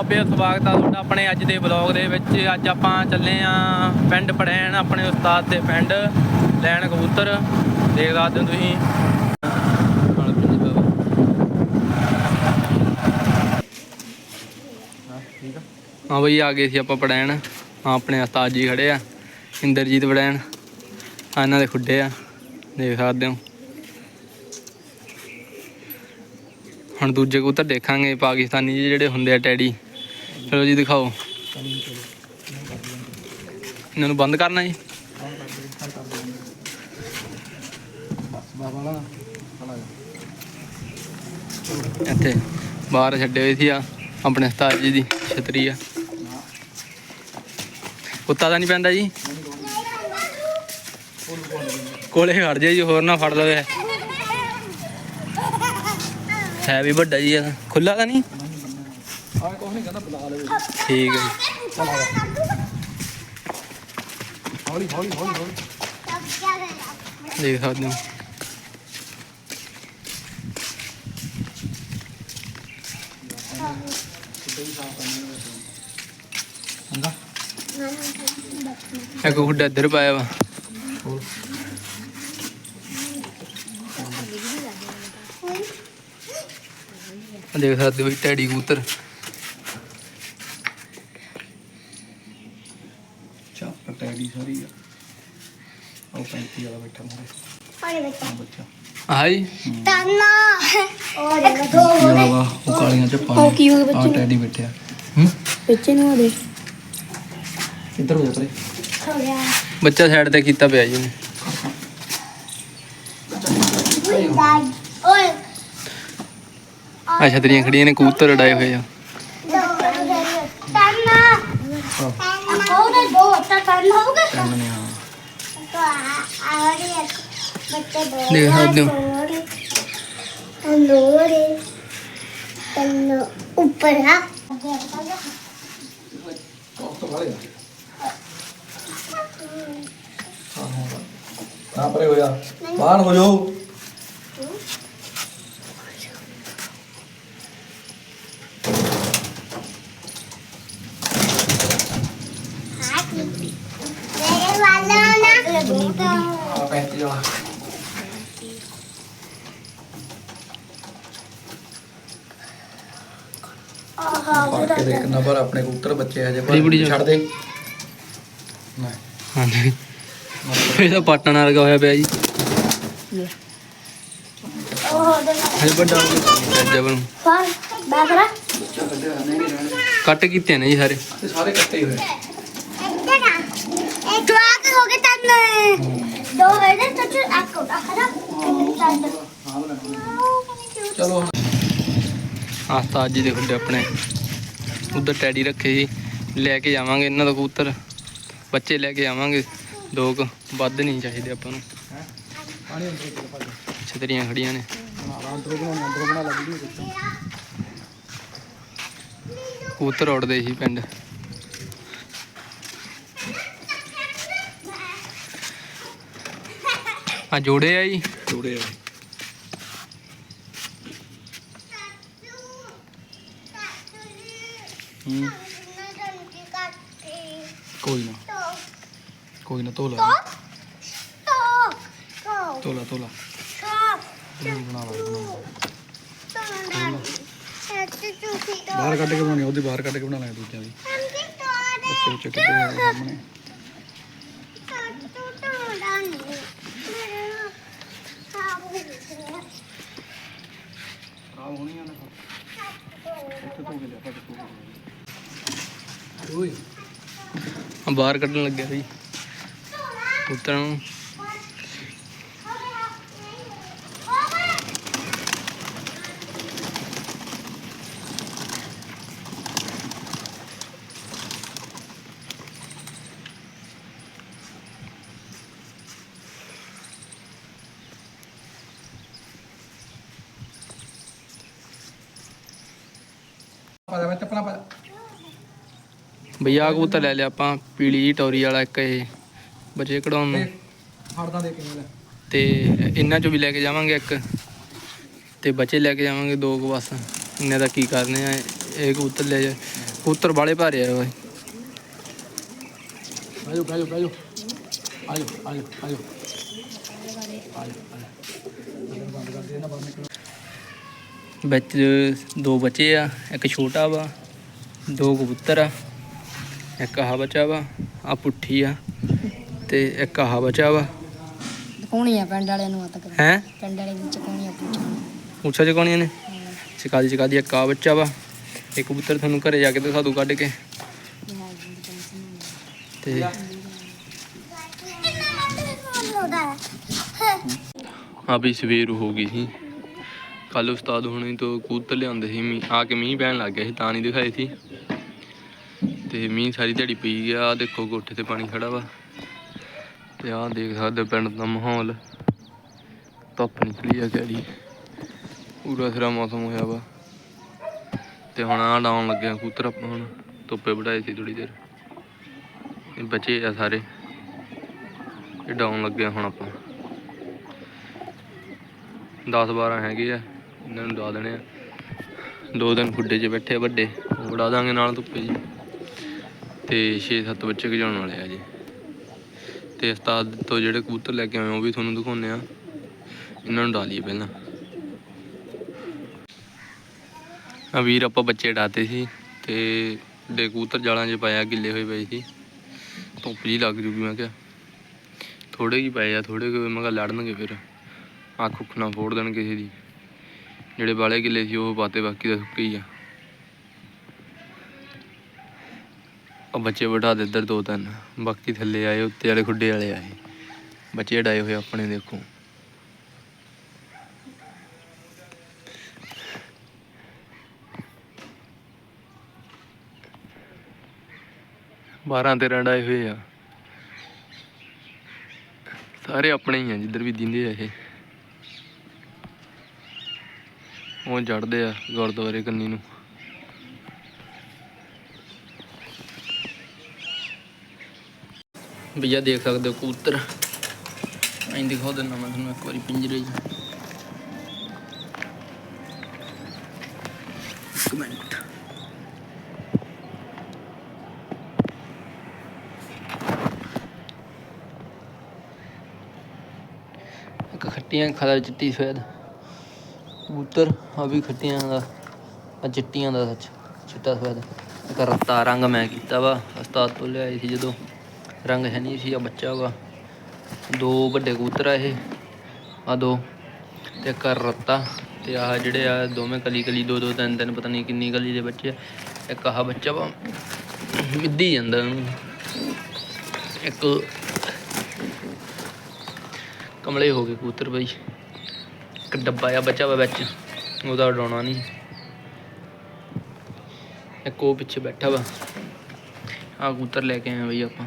ਆਪੇ ਸਵਾਗਤ ਆ ਤੁਹਾਡਾ ਆਪਣੇ ਅੱਜ ਦੇ ਵਲੌਗ ਦੇ ਵਿੱਚ। ਅੱਜ ਆਪਾਂ ਚੱਲੇ ਆ ਪਿੰਡ ਪੜੈਣ, ਆਪਣੇ ਉਸਤਾਦ ਦੇ ਪਿੰਡ, ਲੈਣ ਕਬੂਤਰ। ਦੇਖ ਸਕਦੇ ਹੋ ਤੁਸੀਂ। ਹਾਂ ਬਈ, ਆ ਗਏ ਸੀ ਆਪਾਂ ਪੜੈਣ। ਹਾਂ, ਆਪਣੇ ਉਸਤਾਦ ਜੀ ਖੜੇ ਆ, ਇੰਦਰਜੀਤ ਪੜੈਣ ਆ ਇਹਨਾਂ ਦੇ ਖੁੱਡੇ ਆ। ਦੇਖ ਸਕਦੇ ਹੋ ਹੁਣ ਦੂਜੇ ਕਬੂਤਰ ਦੇਖਾਂਗੇ, ਪਾਕਿਸਤਾਨੀ ਜਿਹੇ ਜਿਹੜੇ ਹੁੰਦੇ ਆ, ਟੈਡੀ। ਚਲੋ ਜੀ, ਦਿਖਾਓ। ਇਹਨਾਂ ਨੂੰ ਬੰਦ ਕਰਨਾ ਜੀ। ਇੱਥੇ ਬਾਹਰ ਛੱਡੇ ਹੋਏ ਸੀ ਆ, ਆਪਣੇ ਉਸਤਾਦ ਜੀ ਦੀ ਛਤਰੀ ਆ। ਕੁੱਤਾ ਤਾਂ ਨਹੀਂ ਪੈਂਦਾ ਜੀ। ਕੋਲੇ ਖੜ ਜਾਏ ਜੀ, ਹੋਰ ਨਾ ਫੜ ਲਵੇ। ਹੈ ਵੀ ਵੱਡਾ ਜੀ ਇਹ ਖੁੱਲਾ ਤਾਂ ਨਹੀਂ? ਆ ਕੁਛ ਨਹੀਂ ਕਹਿੰਦਾ ਬੁਲਾ ਲਵੇ ਠੀਕ ਹੈ ਹੌਲੀ ਹੌਲੀ ਹੌਲੀ ਹੌਲੀ ਦੇਖ ਸਕਦੇ ਹੋ। ਚੰਗਾ ਇੱਕ ਖੁੱਡਾ ਇੱਧਰ ਪਾਇਆ ਵਾ। ਦੇਖ ਸਕਦੇ ਹੋ ਟੈਡੀ ਕਬੂਤਰ। ਟੈਡੀ ਸਾਰੀ ਆ। ਉਹ ਪੈਂਤੀ ਵਾਲਾ ਬੈਠਾ ਮੋਰੇ ਆ ਬੱਚਾ। ਤਾਨਾ। ਉਹ ਦੇਖੋ ਦੋ ਹੋ ਯਾ ਗਏ ਵਾ ਉਹ ਕਾਲੀਆਂ ਚ ਉਹ ਕੀ ਹੋ ਗਿਆ ਆ ਬੱਚੇ ਟੈਡੀ ਬੈਠਿਆ ਹੂੰ? ਬੱਚੇ ਨੂੰ ਆ ਦੇ। ਇੱਧਰ ਹੋ ਜਾ ਪਰੇ। ਹੋ ਗਿਆ। ਬੱਚਾ ਸਾਈਡ ਤੇ ਕੀਤਾ ਪਿਆ ਜੀ। ਉਹਨੇ ਓਏ। ਆ ਛਤਰੀਆਂ ਖੜੀਆਂ ਨੇ ਕਬੂਤਰ ਉਡਾਏ ਹੋਏ ਆ ਤਾਨਾ ਉਹਦੇ ਦੋ ਤਾਂ ਤਾਨਾ ਹੋ ਗਿਆ ਟੈਨ ਨੇ ਹਾਂ ਬੱਚੇ ਦੋ ਦੇਖ ਸਕਦੇ ਹੋ। ਤੰਦੂਰੀ ਤੰਦੂ ਉੱਪਰ ਆ ਕੋਸ ਤੋਂ ਵਾਲੇ ਹਾਂ ਹਾਂ ਨਾ ਪਰੇ ਹੋ ਜਾ ਬਾਹਰ ਹੋ ਜਾਓ ਮੇਰੇ ਵਾਲਾ ਨਾ ਆ ਪੈਂਤੀ ਵਾਲਾ ਆਹਾ ਪਾ ਕੇ ਦੇਖ ਕਿੰਨਾ ਪਰ ਆਪਣੇ ਕਬੂਤਰ ਬੱਚੇ ਹਜੇ ਬੜੀ ਬੜੀ ਛੱਡ ਦੇ। ਨਾ ਹਾਂਜੀ। ਇਹਦਾ ਪਾਟਣ ਵਰਗਾ ਹੋਇਆ ਪਿਆ ਜੀ। ਹਜੇ ਵੱਡਾ ਹੋ ਗਿਆ। ਜਬਨ ਨੂੰ। ਫਾਰ ਬਾਗਰਾ ਕੱਟ ਕੀਤੇ ਨੇ ਜੀ ਸਾਰੇ। ਇਹ ਸਾਰੇ ਕੱਟੇ ਹੋਏ। ਇੱਕ ਵਾਰ ਹੋ ਗਏ ਤਨ। ਦੋ ਵੇਲੇ ਤੱਕ? ਆਕੋ ਆਖਦਾ ਹਾਂ ਬਣਾ ਚਲੋ ਹੁਣ ਆਸਤਾਦ ਜੀ ਦੇ ਖੁੱਡੇ ਆਪਣੇ। ਉਧਰ ਟੈਡੀ ਰੱਖੇ ਸੀ ਲੈ ਕੇ ਜਾਵਾਂਗੇ ਇਹਨਾਂ ਦਾ ਕਬੂਤਰ। ਬੱਚੇ ਲੈ ਕੇ ਆਵਾਂਗੇ ਦੋ ਕੁ ਵੱਧ ਨਹੀਂ ਚਾਹੀਦੇ ਆਪਾਂ ਨੂੰ। ਛਤਰੀਆਂ ਖੜੀਆਂ ਨੇ। ਕਬੂਤਰ ਉੱਡਦੇ ਸੀ ਪਿੰਡ। ਆ ਜੋੜੇ ਆ ਜੀ? ਜੋੜੇ ਆ। ਹੂੰ। ਕੋਈ ਨਾ। ਕੋਈ ਨਾ ਤੋਲਾ ਤੋਲਾ ਤੋਲਾ ਬਣਾ ਲਾ ਬਣਾ ਲਾ। ਬਾਹਰ ਕੱਢ ਕੇ ਬਣਾਉਣੀ ਉਹਦੀ ਬਾਹਰ ਕੱਢ ਕੇ ਬਣਾ ਲਾਂਗੇ ਦੂਜਿਆਂ ਦੀ। ਬੱਚੇ ਬੱਚੇ ਕੱਢੇ ਆ ਸਾਹਮਣੇ। ਖਰਾਬ ਹੋਣੀਆਂ ਨਾ। ਉੱਥੇ ਧੋ ਕੇ ਲਿਆ ਪਾ ਕੇ ਓਏ। ਆ ਬਾਹਰ ਕੱਢਣ ਲੱਗਿਆ ਸੀ। ਕਬੂਤਰਾਂ ਨੂੰ ਪਾ ਦੇ ਮੈਂ ਚੱਪਲਾਂ ਪਾ ਭਈਆ ਕਬੂਤਰ ਲੈ ਲਿਆ ਆਪਾਂ ਪੀਲੀ ਜਿਹੀ ਟੌਰੀ ਵਾਲਾ ਇੱਕ ਇਹ ਬੱਚੇ ਕਢਾਉਣ ਨੂੰ। ਦੇ ਫੜਦਾ ਦੇ ਕਿਵੇਂ ਲੈ। ਤੇ ਇਹਨਾਂ ਚੋਂ ਵੀ ਲੈ ਕੇ ਜਾਵਾਂਗੇ ਇੱਕ ਤੇ ਬੱਚੇ ਲੈ ਕੇ ਜਾਵਾਂਗੇ ਦੋ ਕੁ ਬਸ। ਇੰਨੇ ਦਾ ਕੀ ਕਰਨੇ ਆ ਇਹ ਕਬੂਤਰ ਲੈ ਜਾ ਕਬੂਤਰ ਬਾਲੇ ਭਾਰੇ ਆ ਓਏ। ਆਜੋ ਆਜੋ ਆਜੋ ਆਜੋ ਆਜੋ ਆਜੋ। ਵਿੱਚ ਦੋ ਬੱਚੇ ਆ ਇੱਕ ਛੋਟਾ ਵਾ ਦੋ ਕਬੂਤਰ ਆ। ਇੱਕ ਆਹ ਬੱਚਾ ਵਾ ਆ ਪੁੱਠੀ ਆ ਤੇ ਇੱਕ ਆਹ ਬੱਚਾ ਵਾ। ਕੋਣੀ ਆ ਪਿੰਡ ਵਾਲਿਆਂ ਨੂੰ ਅਤਕ ਹੈ? ਪਿੰਡ ਵਾਲੇ ਵਿੱਚ ਕੋਣੀ ਆ ਪੁੱਛਣਾ ਉੱਚਾ ਚਕਾਉਣੀਆਂ ਨੇ। ਚਕਾ ਦੀ ਚਕਾ ਦੀ ਇੱਕ ਆ ਬੱਚਾ ਵਾ ਇਹ ਕਬੂਤਰ ਤੁਹਾਨੂੰ ਘਰੇ ਜਾ ਕੇ ਦਿਖਾ ਦੂ ਕੱਢ ਕੇ। ਤੇ ਆ ਵੀ ਸਵੇਰ ਹੋ ਗਈ ਸੀ। ਕੱਲ ਉਸਤਾਦ ਹੁਣੇ ਤੋਂ ਕਬੂਤਰ ਲਿਆਉਂਦੇ ਸੀ ਮੀਂਹ ਆ ਕੇ ਮੀਂਹ ਪੈਣ ਲੱਗ ਗਿਆ ਸੀ ਤਾਂ ਨਹੀਂ ਦਿਖਾਏ ਸੀ। ਤੇ ਮੀਂਹ ਸਾਰੀ ਦਿਹਾੜੀ ਪਈ ਗਿਆ ਆਹ ਦੇਖੋ ਕੋਠੇ ਤੇ ਪਾਣੀ ਖੜਾ ਵਾ। ਤੇ ਆਹ ਦੇਖ ਸਕਦੇ ਪਿੰਡ ਦਾ ਮਾਹੌਲ। ਧੁੱਪ ਨਿਕਲੀ ਆ ਕਿਹੜੀ ਪੂਰਾ ਸਿਰਾ ਮੌਸਮ ਹੋਇਆ ਵਾ। ਤੇ ਹੁਣ ਆ ਡਾਉਣ ਲੱਗਿਆ ਕਬੂਤਰ ਆਪਾਂ ਹੁਣ। ਧੁੱਪੇ ਵਢਾਏ ਸੀ ਥੋੜੀ ਦੇਰ। ਇਹ ਬਚੇ ਆ ਸਾਰੇ। ਇਹ ਡਾਉਣ ਲੱਗੇ ਹੁਣ ਆਪਾਂ। 10 12 ਹੈਗੇ ਆ। ਇਹਨਾਂ ਨੂੰ ਡਾ ਦੇਣੇ ਆ। ਦੋ ਦਿਨ ਖੁੱਡੇ 'ਚ ਬੈਠੇ ਵੱਡੇ। ਉਹ ਉਡਾ ਦਾਂਗੇ ਨਾਲ ਧੁੱਪੇ ਜੀ ਤੇ 6-7 ਬੱਚੇ ਗਜਾਉਣ ਵਾਲੇ ਆ ਜੀ। ਤੇ ਉਸਤਾਦ ਤੋਂ ਜਿਹੜੇ ਕਬੂਤਰ ਲੈ ਕੇ ਆਏ, ਉਹ ਵੀ ਤੁਹਾਨੂੰ ਦਿਖਾਉਂਦੇ ਆ। ਇਹਨਾਂ ਨੂੰ ਡਾਲੀਏ ਪਹਿਲਾਂ। ਆ ਵੀਰ, ਆਪਾਂ ਬੱਚੇ ਡਾਤੇ ਸੀ ਤੇ ਦੇ ਕਬੂਤਰ ਜਾਲਾਂ 'ਚ ਪਾਇਆ, ਗਿੱਲੇ ਹੋਏ ਪਏ ਸੀ। ਧੁੱਪ ਜੀ ਲੱਗ ਜੂਗੀ, ਮੈਂ ਕਿਹਾ। ਥੋੜੇ ਹੀ ਪਏ ਆ ਥੋੜੇ ਕੁ, ਮੈਂ ਕਿਹਾ ਲੜਨਗੇ ਫਿਰ। ਅੱਖ ਉੱਖ ਨਾ ਫੋੜ ਦੇਣ ਕਿਸੇ ਦੀ। ਜਿਹੜੇ ਵਾਲੇ ਗਿੱਲੇ ਸੀ, ਉਹ ਪਾਤੇ ਬਾਕੀ ਤਾਂ ਸੁੱਕੇ ਹੀ ਆ। ਬੱਚੇ ਬਿਠਾ ਦੇ ਇੱਧਰ ਦੋ ਤਿੰਨ, ਬਾਕੀ ਥੱਲੇ ਆਏ, ਉੱਤੇ ਵਾਲੇ ਖੁੱਡੇ ਵਾਲੇ ਆਏ। ਬੱਚੇ ਡਾਏ ਹੋਏ ਆਪਣੇ, ਦੇਖੋ। ਬਾਰਾਂ ਤੇਰਾਂ ਡਾਏ ਹੋਏ ਆ। ਸਾਰੇ ਆਪਣੇ ਹੀ ਆ, ਜਿੱਧਰ ਵੀ ਦਿੰਦੇ ਆ ਇਹ। ਉਹ ਚੜਦੇ ਆ ਗੁਰਦੁਆਰੇ ਕੰਨੀ ਨੂੰ। ਭਈਆ ਦੇਖ ਸਕਦੇ ਹੋ ਕਬੂਤਰ ਐਂ ਦਿਖਾਉ ਦਿੰਦਾ ਮੈਂ ਤੁਹਾਨੂੰ ਇੱਕ ਵਾਰੀ ਪਿੰਜਰੇ 'ਚ ਇੱਕ ਇੱਕ ਖੱਟੀਆਂ ਖਾਦਾ ਚਿੱਟੀ ਸਫੈਦ ਕਬੂਤਰ ਆ ਵੀ ਖੱਟੀਆਂ ਦਾ ਆ ਚਿੱਟੀਆਂ ਦਾ ਸੱਚ ਚਿੱਟਾ ਸਫੈਦ ਇੱਕ ਰੱਤਾ ਰੰਗ ਮੈਂ ਕੀਤਾ ਵਾ ਉਸਤਾਦ ਤੋਂ ਲਿਆਏ ਸੀ ਜਦੋਂ ਰੰਗ ਹੈ ਨਹੀਂ ਸੀ ਆ ਬੱਚਾ ਵਾ। ਦੋ ਵੱਡੇ ਕਬੂਤਰ ਆ ਇਹ ਆ ਦੋ, ਤੇ ਇੱਕ ਰੱਤਾ, ਤੇ ਆਹ ਜਿਹੜੇ ਆ ਦੋਵੇਂ ਕਲੀ ਕਲੀ, ਦੋ ਦੋ ਤਿੰਨ ਤਿੰਨ, ਪਤਾ ਨਹੀਂ ਕਿੰਨੀ ਕਲੀ ਦੇ ਬੱਚੇ ਆ। ਇੱਕ ਆਹ ਬੱਚਾ ਵਾ ਮਿੱਧੀ ਜਾਂਦਾ ਉਹਨੂੰ। ਇੱਕ ਕਮਲੇ ਹੋ ਗਏ ਕਬੂਤਰ ਬਈ। ਇੱਕ ਡੱਬਾ ਆ ਬੱਚਾ ਵਾ ਵਿੱਚ, ਉਹਦਾ ਉਡਾਉਣਾ ਨਹੀਂ। ਇੱਕ ਉਹ ਪਿੱਛੇ ਬੈਠਾ ਵਾ। ਆ ਕਬੂਤਰ ਲੈ ਕੇ ਆਏ ਬਈ ਆਪਾਂ।